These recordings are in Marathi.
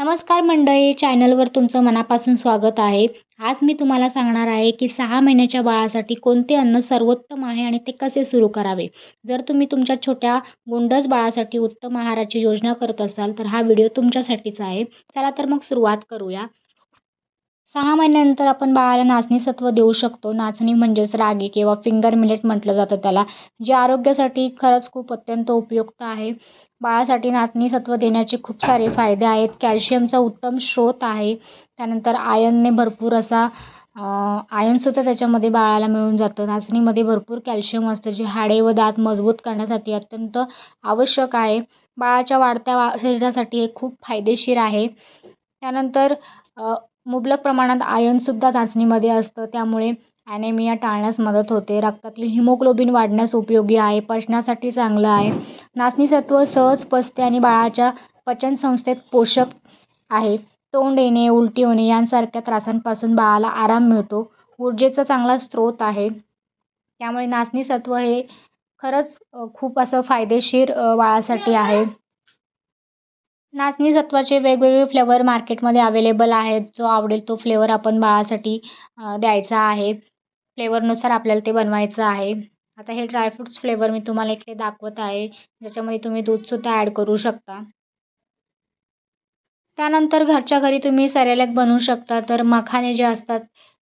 नमस्कार मंडळी चॅनलवर तुमचं मनापासून स्वागत आहे. आज मी तुम्हाला सांगणार आहे की सहा महिन्याच्या बाळासाठी कोणते अन्न सर्वोत्तम आहे आणि ते कसे सुरू करावे. जर तुम्ही तुमच्या छोट्या गोंडस बाळासाठी उत्तम आहाराची योजना करत असाल तर हा व्हिडिओ तुमच्यासाठीच आहे. चला तर मग सुरुवात करूया. सहा महिन्यानंतर आपण बाळाला नाचणी सत्व देऊ शकतो. नाचणी म्हणजेच रागी किंवा फिंगर मिलेट म्हटलं जातं त्याला जे आरोग्यासाठी खरंच खूप अत्यंत उपयुक्त आहे. बाळासाठी नाचणी सत्व देण्याचे खूप सारे फायदे आहेत. कॅल्शियमचा उत्तम स्रोत आहे. त्यानंतर आयनने भरपूर असा आयनसुद्धा त्याच्यामध्ये बाळाला मिळून जातं. नाचणीमध्ये भरपूर कॅल्शियम असतं जे हाडे व दात मजबूत करण्यासाठी अत्यंत आवश्यक आहे. बाळाच्या वाढत्या वा शरीरासाठी हे खूप फायदेशीर आहे. त्यानंतर मुबलक प्रमाणात आयनसुद्धा नाचणीमध्ये असतं. त्यामुळे ॲनेमिया टाळण्यास मदत होते. रक्तातील हिमोग्लोबिन वाढण्यास उपयोगी आहे. पचनासाठी चांगलं आहे. नाचणीसत्व सहज पचते आणि बाळाच्या पचनसंस्थेत पोषक आहे. तोंड येणे उलटी होणे यांसारख्या त्रासांपासून बाळाला आराम मिळतो. ऊर्जेचा चांगला स्रोत आहे. त्यामुळे नाचणीसत्व हे खरंच खूप असं फायदेशीर बाळासाठी आहे. नाचणी सत्वाचे वेगवेगळे फ्लेवर मार्केटमध्ये अवेलेबल आहेत. जो आवडेल तो फ्लेवर आपण बाळासाठी द्यायचा आहे. फ्लेवरनुसार आपल्याला ते बनवायचं आहे. आता हे ड्रायफ्रूट्स फ्लेवर मी तुम्हाला इकडे दाखवत आहे. ज्याच्यामध्ये तुम्ही दूधसुद्धा ॲड करू शकता. त्यानंतर घरच्या घरी तुम्ही सॅरेलॅक बनवू शकता. तर मखाने जे असतात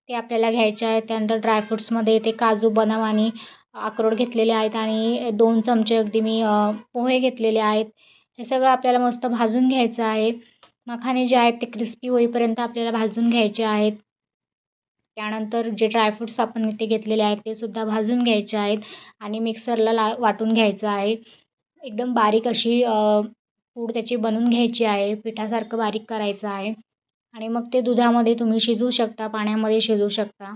ते आपल्याला घ्यायचे आहेत. त्यानंतर ड्रायफ्रूट्समध्ये ते काजू बदाम आणि अक्रोड घेतलेले आहेत. आणि दोन चमचे अगदी मी पोहे घेतलेले आहेत. हे सगळं आपल्याला मस्त भाजून घ्यायचं आहे. मखाने जे आहेत ते क्रिस्पी होईपर्यंत आपल्याला भाजून घ्यायचे आहेत. त्यानंतर जे ड्रायफ्रूट्स आपण इथे घेतलेले आहेत ते सुद्धा भाजून घ्यायचे आहेत आणि मिक्सरला ला वाटून घ्यायचं आहे. एकदम बारीक अशी पूड त्याची बनवून घ्यायची आहे. पिठासारखं बारीक करायचं आहे. आणि मग ते दुधामध्ये तुम्ही शिजवू शकता पाण्यामध्ये शिजवू शकता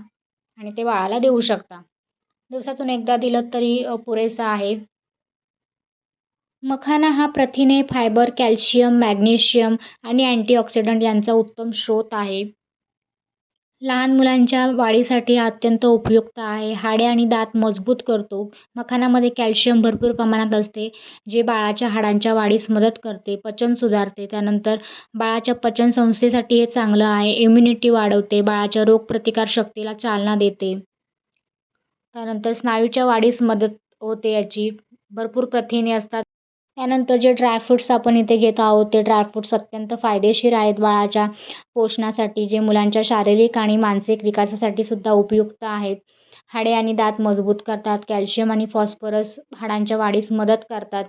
आणि ते बाळाला देऊ शकता. दिवसातून एकदा दिलं तरी पुरेसं आहे. मखाना हा प्रथिने फायबर कॅल्शियम मॅग्नेशियम आणि अँटीऑक्सिडंट यांचा उत्तम स्रोत आहे. लहान मुलांच्या वाढीसाठी हा अत्यंत उपयुक्त आहे. हाडे आणि दात मजबूत करतो. मखानामध्ये कॅल्शियम भरपूर प्रमाणात असते जे बाळाच्या हाडांच्या वाढीस मदत करते पचन सुधारते. त्यानंतर बाळाच्या पचनसंस्थेसाठी हे चांगलं आहे. इम्युनिटी वाढवते बाळाच्या रोगप्रतिकारशक्तीला चालना देते. त्यानंतर स्नायूच्या वाढीस मदत होते याची. भरपूर प्रथिने असतात. त्यानंतर जे ड्रायफ्रूट्स आपण इथे घेत आहोत ते ड्रायफ्रूट्स अत्यंत फायदेशीर आहेत. बाळाच्या पोषणासाठी जे मुलांच्या शारीरिक आणि मानसिक विकासासाठी सुद्धा उपयुक्त आहेत. हाडे आणि दात मजबूत करतात. कॅल्शियम आणि फॉस्फरस हाडांच्या वाढीस मदत करतात.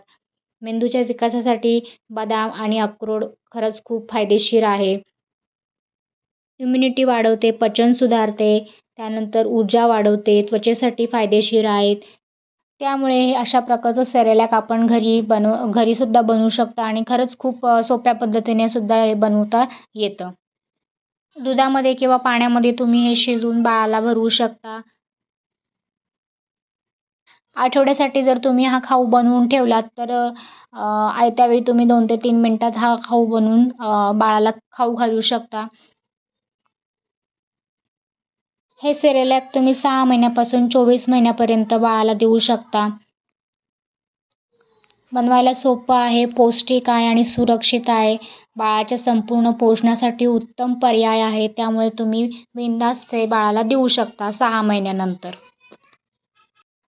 मेंदूच्या विकासासाठी बदाम आणि अक्रोड खरंच खूप फायदेशीर आहे. इम्युनिटी वाढवते पचन सुधारते त्यानंतर ऊर्जा वाढवते त्वचेसाठी फायदेशीर आहेत. त्यामुळे हे अशा प्रकारचं सेरेलॅक आपण घरी बनव घरीसुद्धा बनवू शकता आणि खरंच खूप सोप्या पद्धतीने सुद्धा हे बनवता येतं. दुधामध्ये किंवा पाण्यामध्ये तुम्ही हे शिजवून बाळाला भरवू शकता. आठवड्यासाठी जर तुम्ही हा खाऊ बनवून ठेवलात तर आयत्यावेळी तुम्ही दोन ते तीन मिनटात हा खाऊ बनवून बाळाला खाऊ घालू शकता. हे सेरेलॅक तुम्ही सहा महिन्यापासून चोवीस महिन्यापर्यंत बाळाला देऊ शकता. बनवायला सोपं आहे पौष्टिक आहे आणि सुरक्षित आहे. बाळाच्या संपूर्ण पोषणासाठी उत्तम पर्याय आहे त्यामुळे तुम्ही बिनधास्त ते बाळाला देऊ शकता सहा महिन्यानंतर.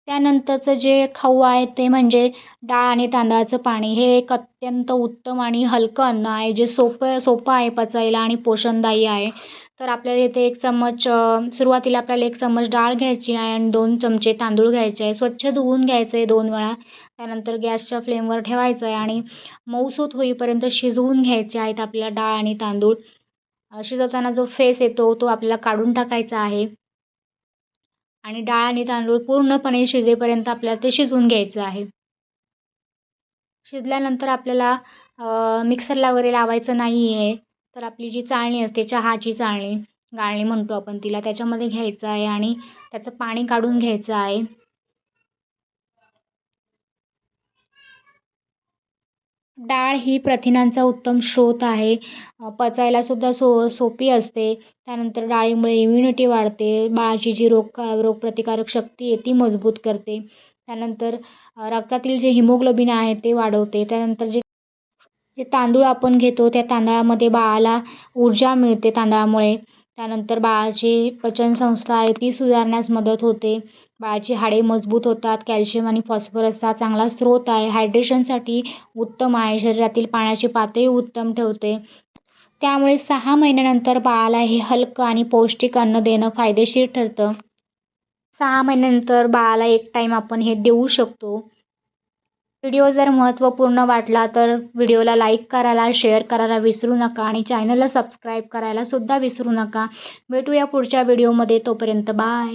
त्यानंतरचं जे खाऊ आहे ते म्हणजे डाळ आणि तांदळाचं पाणी. हे एक अत्यंत उत्तम आणि हलकं अन्न आहे जे सोपं सोपं आहे पचायला आणि पोषणदायी आहे. तर आपल्याला इथे एक चम्मच सुरुवातीला आपल्याला एक चम्मच डाळ घ्यायची आहे आणि दोन चमचे तांदूळ घ्यायचे आहे. स्वच्छ धुवून घ्यायचं आहे दोन वेळा. त्यानंतर गॅसच्या फ्लेमवर ठेवायचं आहे आणि मऊसूत होईपर्यंत शिजवून घ्यायचे आहेत आपल्याला डाळ आणि तांदूळ. शिजवताना जो फेस येतो तो आपल्याला काढून टाकायचा आहे. आणि डाळ आणि तांदूळ पूर्णपणे शिजेपर्यंत आपल्याला ते शिजवून घ्यायचं आहे. शिजल्यानंतर आपल्याला मिक्सरला वगैरे लावायचं नाही आहे तर आपली जी चाळणी असते चहाची चाळणी गाळणी म्हणतो आपण तिला त्याच्यामध्ये घ्यायचं आहे आणि त्याचं पाणी काढून घ्यायचं आहे. डाळ ही प्रथिनांचा उत्तम स्रोत आहे. पचायलासुद्धा सो सोपी असते. त्यानंतर डाळीमुळे इम्युनिटी वाढते. बाळाची जी रोग रोगप्रतिकारक शक्ती आहे ती मजबूत करते. त्यानंतर रक्तातील जे हिमोग्लोबिन आहे ते वाढवते. त्यानंतर जे जे तांदूळ आपण घेतो त्या तांदळामध्ये बाळाला ऊर्जा मिळते तांदळामुळे. त्यानंतर बाळाची पचनसंस्था आहे ती सुधारण्यास मदत होते. बाळाची हाडे मजबूत होतात कॅल्शियम आणि फॉस्फरसचा चांगला स्रोत आहे. हायड्रेशनसाठी उत्तम आहे शरीरातील पाण्याची पातळी उत्तम ठेवते. त्यामुळे सहा महिन्यानंतर बाळाला हे हलकं आणि पौष्टिक अन्न देणं फायदेशीर ठरतं. सहा महिन्यानंतर बाळाला एक टाईम आपण हे देऊ शकतो. व्हिडिओ जर महत्त्वपूर्ण वाटला तर व्हिडिओला लाईक करायला शेअर करायला विसरू नका आणि चॅनलला सबस्क्राईब करायला सुद्धा विसरू नका. भेटूया पुढच्या व्हिडिओमध्ये तोपर्यंत बाय